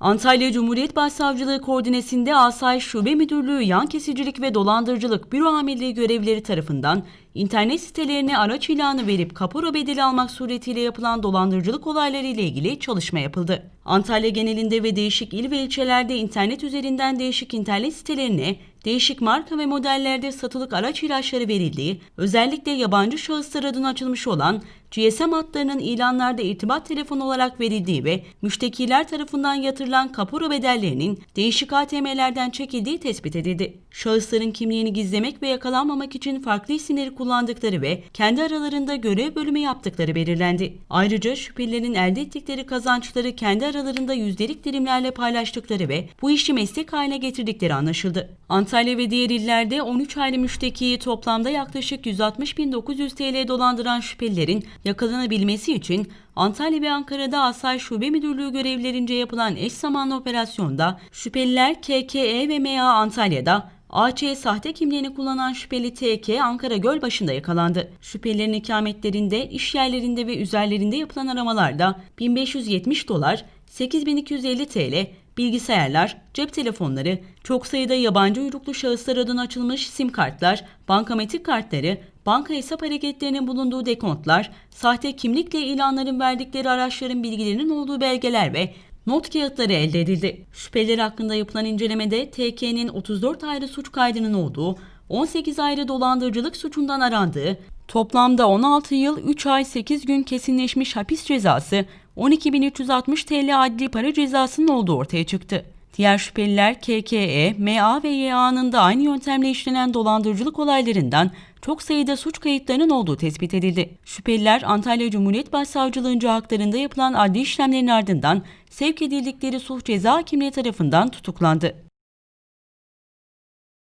Antalya Cumhuriyet Başsavcılığı koordinesinde Asayiş Şube Müdürlüğü Yan Kesicilik ve Dolandırıcılık Büro Amirliği görevlileri tarafından internet sitelerine araç ilanı verip kapora bedeli almak suretiyle yapılan dolandırıcılık olayları ile ilgili çalışma yapıldı. Antalya genelinde ve değişik il ve ilçelerde internet üzerinden değişik internet sitelerine değişik marka ve modellerde satılık araç ilaçları verildiği, özellikle yabancı şahıslar adına açılmış olan GSM hatlarının ilanlarda irtibat telefonu olarak verildiği ve müştekiler tarafından yatırılan kapora bedellerinin değişik ATM'lerden çekildiği tespit edildi. Şahısların kimliğini gizlemek ve yakalanmamak için farklı isimleri kullandıkları ve kendi aralarında görev bölümü yaptıkları belirlendi. Ayrıca şüphelilerin elde ettikleri kazançları kendi aralarında yüzdelik dilimlerle paylaştıkları ve bu işi meslek haline getirdikleri anlaşıldı. Antalya ve diğer illerde 13 ayrı müştekiyi toplamda yaklaşık 160.900 TL dolandıran şüphelilerin yakalanabilmesi için Antalya ve Ankara'da Asayiş Şube Müdürlüğü görevlilerince yapılan eş zamanlı operasyonda şüpheliler KKE ve MA Antalya'da AC sahte kimliğini kullanan şüpheli TK Ankara Gölbaşı'nda yakalandı. Şüphelilerin ikametlerinde, iş yerlerinde ve üzerlerinde yapılan aramalarda 1570 dolar, 8250 TL, bilgisayarlar, cep telefonları, çok sayıda yabancı uyruklu şahıslar adına açılmış sim kartlar, bankametrik kartları, banka hesap hareketlerinin bulunduğu dekontlar, sahte kimlikle ilanların verdikleri araçların bilgilerinin olduğu belgeler ve not kağıtları elde edildi. Şüpheliler hakkında yapılan incelemede TK'nin 34 ayrı suç kaydının olduğu, 18 ayrı dolandırıcılık suçundan arandığı, toplamda 16 yıl 3 ay 8 gün kesinleşmiş hapis cezası, 12.360 TL adli para cezasının olduğu ortaya çıktı. Diğer şüpheliler KKE, MA ve YA'nın da aynı yöntemle işlenen dolandırıcılık olaylarından çok sayıda suç kayıtlarının olduğu tespit edildi. Şüpheliler Antalya Cumhuriyet Başsavcılığınca haklarında yapılan adli işlemlerin ardından sevk edildikleri suç ceza hakimliği tarafından tutuklandı.